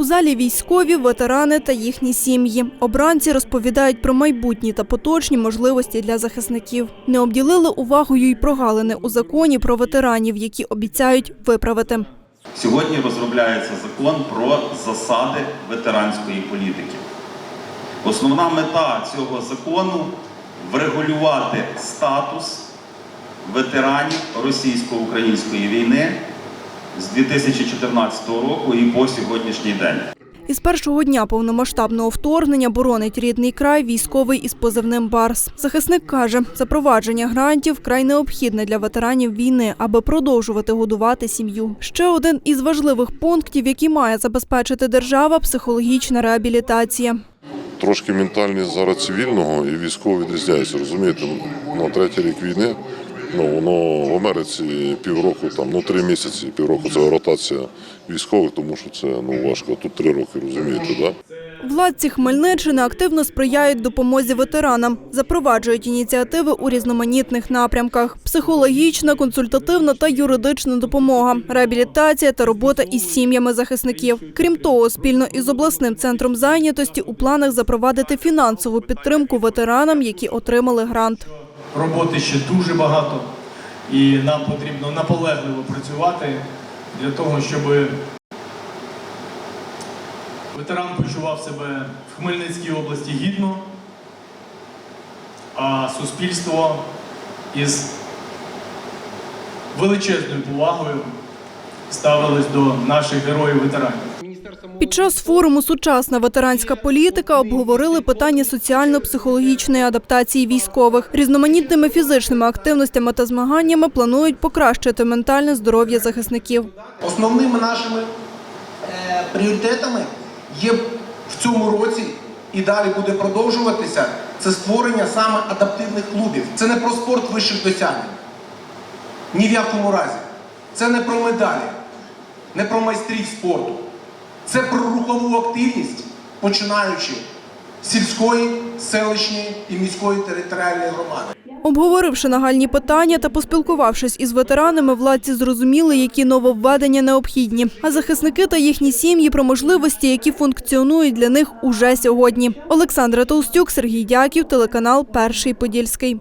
У залі військові, ветерани та їхні сім'ї. Обранці розповідають про майбутні та поточні можливості для захисників. Не обділили увагою й прогалини у законі про ветеранів, які обіцяють виправити. Сьогодні розробляється закон про засади ветеранської політики. Основна мета цього закону врегулювати статус ветеранів російсько-української війни з 2014 року і по сьогоднішній день. Із першого дня повномасштабного вторгнення боронить рідний край військовий із позивним Барс. Захисник каже, запровадження грантів вкрай необхідне для ветеранів війни, аби продовжувати годувати сім'ю. Ще один із важливих пунктів, які має забезпечити держава психологічна реабілітація. Трошки ментальність зараз цивільного і військового відрізняється, розумієте? Ну, третій рік війни, ну, воно в Америці півроку, там, ну, три місяці, півроку це ротація військових, тому що це ну, важко. Тут три роки, розумієте, да? Владці Хмельниччини активно сприяють допомозі ветеранам, запроваджують ініціативи у різноманітних напрямках: психологічна, консультативна та юридична допомога, реабілітація та робота із сім'ями захисників. Крім того, спільно із обласним центром зайнятості у планах запровадити фінансову підтримку ветеранам, які отримали грант. Роботи ще дуже багато, і нам потрібно наполегливо працювати для того, щоб ветеран почував себе в Хмельницькій області гідно, а суспільство із величезною повагою ставилось до наших героїв-ветеранів. Під час форуму Сучасна ветеранська політика обговорили питання соціально-психологічної адаптації військових. Різноманітними фізичними активностями та змаганнями планують покращити ментальне здоров'я захисників. Основними нашими е, пріоритетами є в цьому році і далі буде продовжуватися це створення саме адаптивних клубів. Це не про спорт вищих досягнень. Ні в якому разі. Це не про медалі, не про майстрів спорту. Це про рухову активність, починаючи сільської, селищної і міської територіальної громади. Обговоривши нагальні питання та поспілкувавшись із ветеранами, владці зрозуміли, які нововведення необхідні. А захисники та їхні сім'ї про можливості, які функціонують для них уже сьогодні. Олександра Толстюк, Сергій Дяків, телеканал Перший Подільський.